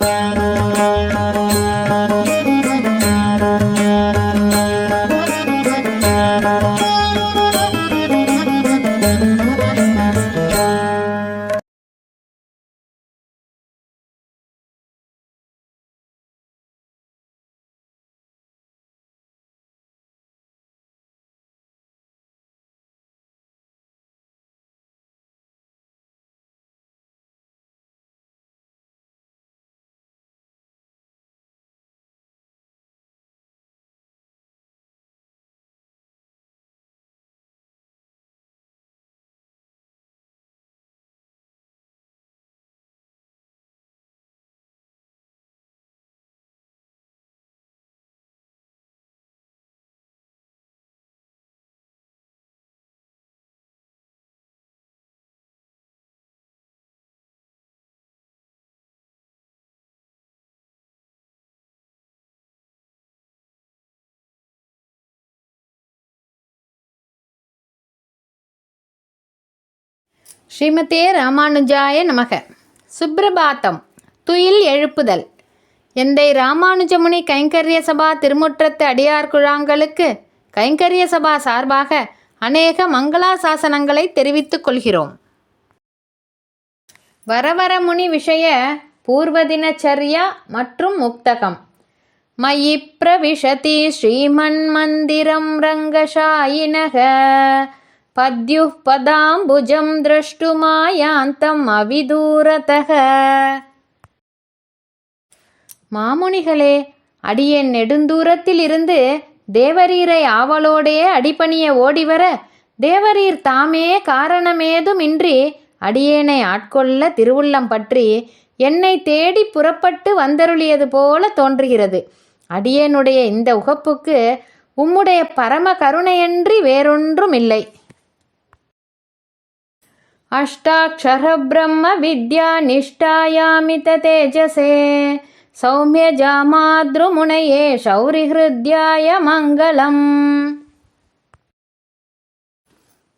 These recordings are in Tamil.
Música ஸ்ரீமதே ராமானுஜாய நமக. சுப்ரபாத்தம். துயில் எழுப்புதல். எந்தை ராமானுஜமுனி கைங்கரிய சபா திருமுற்றத்து அடியார் குழாங்களுக்கு கைங்கரிய சபா சார்பாக அநேக மங்களாசாசனங்களை தெரிவித்துக் கொள்கிறோம். வரவரமுனி விஷய பூர்வதினச்சரியா மற்றும் முக்தகம். மயி பிரவிஷதி ஸ்ரீமன்மந்திரம் ரங்கசாயினக. पद्युः पदाम्बुजं द्रष्टुमायान्तम् அவிதூரதக மாமுனிகளே அடியேன் நெடுந்தூரத்தில் இருந்து தேவரீரை ஆவலோடே அடிபணிய ஓடிவர தேவரீர் தாமே காரணமேதுமின்றி அடியேனை ஆட்கொள்ள திருவுள்ளம் பற்றி என்னை தேடி புறப்பட்டு வந்தருளியது போல தோன்றுகிறது. அடியேனுடைய இந்த உகப்புக்கு உம்முடைய பரம கருணையன்றி வேறொன்றும் இல்லை अष्टाक्षरब्रह्म विद्या निष्ठायामित तेजसे सौम्यजामाद्रुमुनये शौरिहृद्याय मङ्गलम्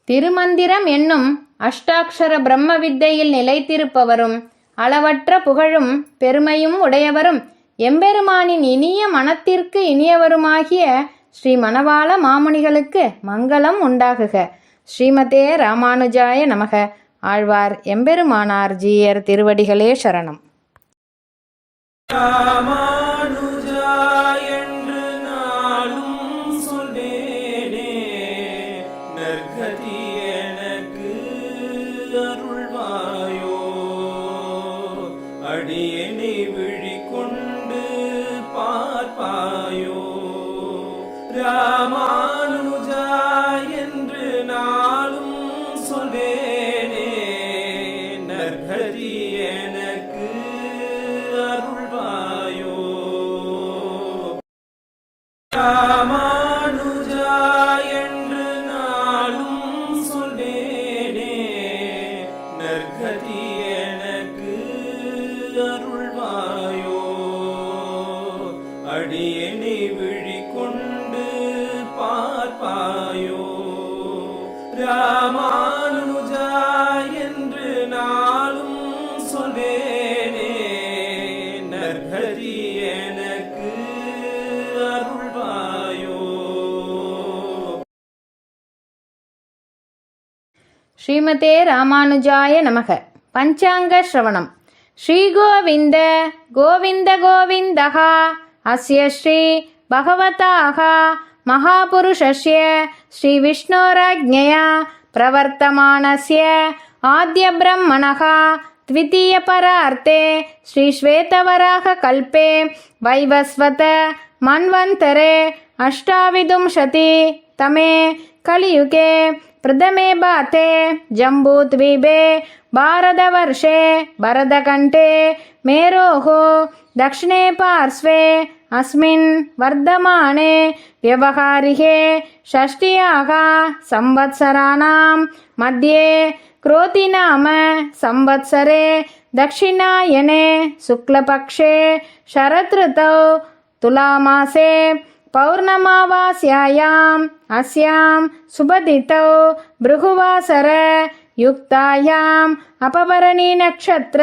திருமந்திரம் என்னும் அஷ்டாட்சர பிரம்ம வித்தையில் நிலைத்திருப்பவரும் அளவற்ற புகழும் பெருமையும் உடையவரும் எம்பெருமானின் இனிய மனத்திற்கு இனியவருமாகிய ஸ்ரீ மணவாள மாமுனிகளுக்கு மங்களம் உண்டாகுக ஸ்ரீமதே ராமானுஜாய நமக. ஆழ்வார் எம்பெருமானார் ஜீயர் திருவடிகளே சரணம். அடியனை விழிக்கொண்டு பார்ப்பாயோ. ராமா ராமானுஜா என்று நாளும் சொல்வேனே நற்கதி எனக்கு அருள்வாயோ. ஸ்ரீமதே ராமானுஜாய நமக. பஞ்சாங்க ஸ்ரவணம். ஸ்ரீகோவிந்த கோவிந்த கோவிந்தகா அஸ்ய ஸ்ரீ பகவதாக महापुरुषस्य श्रीविष्णोराज्ञया प्रवर्तमानस्य आद्यब्रह्मणः द्वितीयपरार्ते श्रीश्वेतवराहकल्पे वैवस्वत मन्वन्तरे अष्टाविंशति तमे कलियुगे प्रथमे बाते जम्बूद्वीपे भारतवर्षे भरतकण्ठे मेरोः दक्षिणे पार्श्वे अस्मिन् वर्धमाने व्यवहारिके षष्ट्याः संवत्सराणां मध्ये क्रोतिनाम संवत्सरे दक्षिणायने शुक्लपक्षे शरदृतौ तुलामासे पौर्णमावास्यायाम् अस्यां सुबदितौ भृगुवासर युक्तायाम् अपभरणीनक्षत्र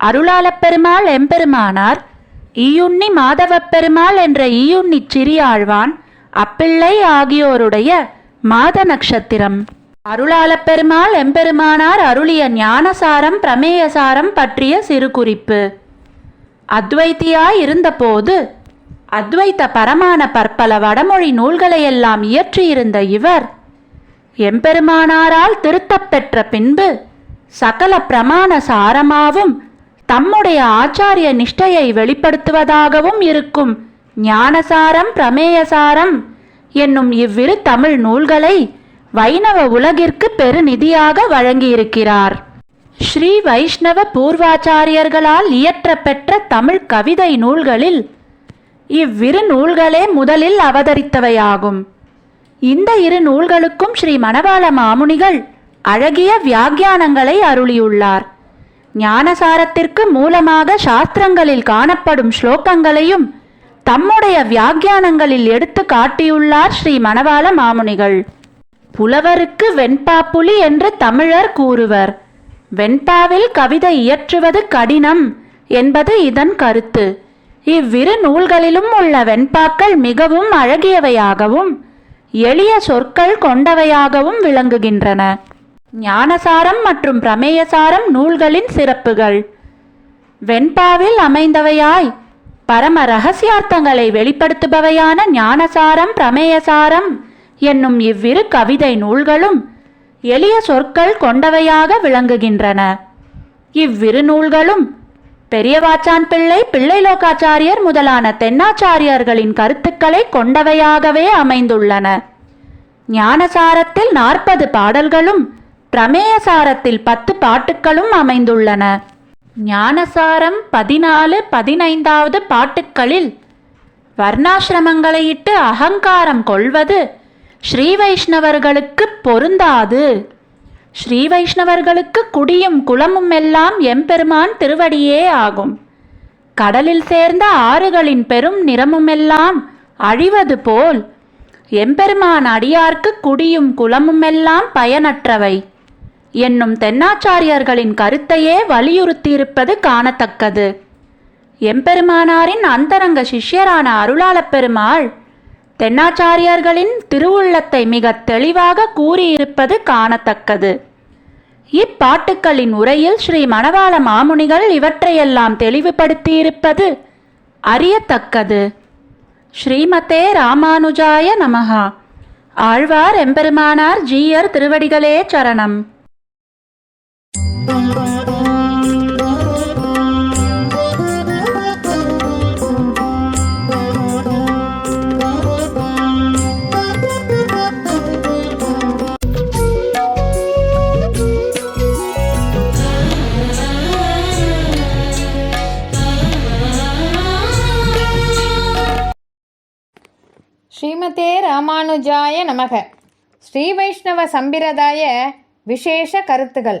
அருளாளப் பெருமாள் எம்பெருமானார் ஈயுண்ணி மாதவப் பெருமாள் என்ற ஈயுண்ணி சிறியாழ்வான் அப்பிள்ளை ஆகியோருடைய மாத நட்சத்திரம். அருளாளப் பெருமாள் எம்பெருமானார் அருளிய ஞானசாரம் பிரமேயசாரம் பற்றிய சிறு குறிப்பு அத்வைத்தியாய் இருந்தபோது அத்வைத்த பரமான பற்பல வடமொழி நூல்களையெல்லாம் இயற்றியிருந்த இவர் எம்பெருமானாரால் திருத்தப்பெற்ற பின்பு சகல பிரமாண சாரமாவும் தம்முடைய ஆச்சாரிய நிஷ்டையை வெளிப்படுத்துவதாகவும் இருக்கும். ஞானசாரம் பிரமேயசாரம் என்னும் இவ்விரு தமிழ் நூல்களை வைணவ உலகிற்கு பெருநிதியாக வழங்கியிருக்கிறார். ஸ்ரீ வைஷ்ணவ பூர்வாச்சாரியர்களால் இயற்றப்பெற்ற தமிழ் கவிதை நூல்களில் இவ்விரு நூல்களே முதலில் அவதரித்தவையாகும். இந்த இரு நூல்களுக்கும் ஸ்ரீ மணவாள மாமுனிகள் அழகிய வியாக்கியானங்களை அருளியுள்ளார். ஞானசாரத்திற்கு மூலமாக சாஸ்திரங்களில் காணப்படும் ஸ்லோகங்களையும் தம்முடைய வியாக்கியானங்களில் எடுத்து காட்டியுள்ளார் ஸ்ரீ மணவாள மாமுனிகள். புலவருக்கு வெண்பாப்புலி என்று தமிழர் கூறுவர். வெண்பாவில் கவிதை இயற்றுவது கடினம் என்பது இதன் கருத்து. இவ்விரு நூல்களிலும் உள்ள வெண்பாக்கள் மிகவும் அழகியவையாகவும் எளிய சொற்கள் கொண்டவையாகவும் விளங்குகின்றன. ஞானசாரம் மற்றும் பிரமேயசாரம் நூல்களின் சிறப்புகள். வெண்பாவில் அமைந்தவையாய் பரம ரகசியார்த்தங்களை வெளிப்படுத்துபவையான ஞானசாரம் பிரமேயசாரம் என்னும் இவ்விரு கவிதை நூல்களும் எளிய சொற்கள் கொண்டவையாக விளங்குகின்றன. இவ்விரு நூல்களும் பெரியவாச்சான் பிள்ளை பிள்ளை லோகாச்சாரியர் முதலான தென்னாச்சாரியர்களின் கருத்துக்களை கொண்டவையாகவே அமைந்துள்ளன. ஞானசாரத்தில் நாற்பது பாடல்களும் பிரமேயசாரத்தில் பத்து பாட்டுக்களும் அமைந்துள்ளன. ஞானசாரம் பதினாலு பதினைந்தாவது பாட்டுக்களில் வர்ணாசிரமங்களையிட்டு அகங்காரம் கொள்வது ஸ்ரீ வைஷ்ணவர்களுக்கு பொருந்தாது. ஸ்ரீ வைஷ்ணவர்களுக்கு குடியும் குளமும் எல்லாம் எம்பெருமான் திருவடியே ஆகும். கடலில் சேர்ந்த ஆறுகளின் பெரும் நிறமுமெல்லாம் அழிவது போல் எம்பெருமான் அடியார்க்கு குடியும் குளமுமெல்லாம் பயனற்றவை. என்னும் தென்னாச்சாரியர்களின் கருத்தையே வலியுறுத்தியிருப்பது காணத்தக்கது. எம்பெருமானாரின் அந்தரங்க சிஷ்யரான அருளாளப் பெருமாள் தென்னாச்சாரியர்களின் திருவுள்ளத்தை மிக தெளிவாக கூறியிருப்பது காணத்தக்கது. இப்பாட்டுக்களின் உரையில் ஸ்ரீ மணவாள மாமுனிகள் இவற்றையெல்லாம் தெளிவுபடுத்தியிருப்பது அறியத்தக்கது. ஸ்ரீமதே ராமானுஜாய நமகா ஆழ்வார் எம்பெருமானார் ஜீயர் திருவடிகளே சரணம். ஸ்ரீமதே ராமானுஜாய நமக. ஸ்ரீ வைஷ்ணவ சம்பிரதாய விசேஷ கருத்துகள்.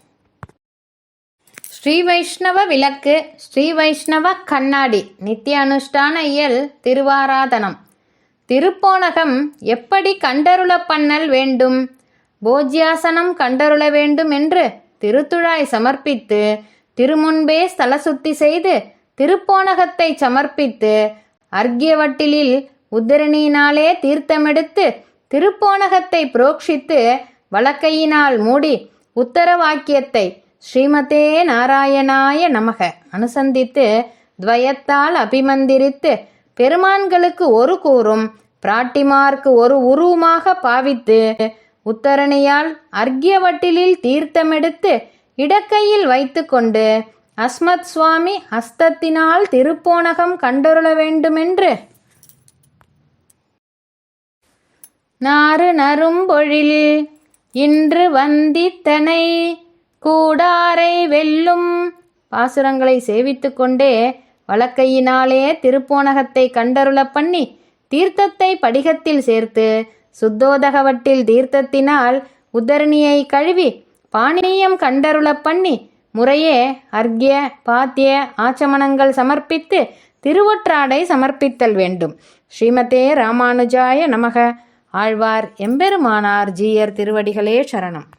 ஸ்ரீ வைஷ்ணவ விளக்கு ஸ்ரீ வைஷ்ணவ கண்ணாடி நித்திய அனுஷ்டான இயல் திருவாராதனம். திருப்போணகம் எப்படி கண்டருள பண்ணல் வேண்டும்? போஜ்யாசனம் கண்டருள வேண்டும் என்று திருத்துழாய் சமர்ப்பித்து திருமுன்பே ஸ்தல சுத்தி செய்து திருப்போணகத்தை சமர்ப்பித்து அர்க்கியவட்டிலில் உத்தரணியினாலே தீர்த்தமெடுத்து திருப்போணகத்தை புரோக்ஷித்து வழக்கையினால் மூடி உத்தரவாக்கியத்தை ஸ்ரீமதே நாராயணாய நமக. அனுசந்தித்து துவயத்தால் அபிமந்திரித்து பெருமான்களுக்கு ஒரு கூறும் பிராட்டிமார்க்கு ஒரு உருவமாக பாவித்து உத்தரணியால் அர்க்கியவட்டிலில் தீர்த்தமெடுத்து இடக்கையில் வைத்துக்கொண்டு அஸ்மத் சுவாமி ஹஸ்தத்தினால் திருப்போணகம் கண்டருள வேண்டுமென்று. நாறு நறும்பொழில் இன்று வந்தித்தனை கூடாரை வெல்லும். பாசுரங்களை சேவித்துக் கொண்டே வழக்கையினாலே திருப்போணகத்தை கண்டருளப் பண்ணி தீர்த்தத்தை படிகத்தில் சேர்த்து சுத்தோதகவட்டில் தீர்த்தத்தினால் உத்தரணியை கழுவி பாணியம் கண்டருளப் பண்ணி முறையே அர்க்ய பாத்திய ஆச்சமணங்கள் சமர்ப்பித்து திருவொற்றாடை சமர்ப்பித்தல் வேண்டும். ஸ்ரீமதே ராமானுஜாய நமக. ஆழ்வார் எம்பெருமானார் ஜீயர் திருவடிகளே சரணம்.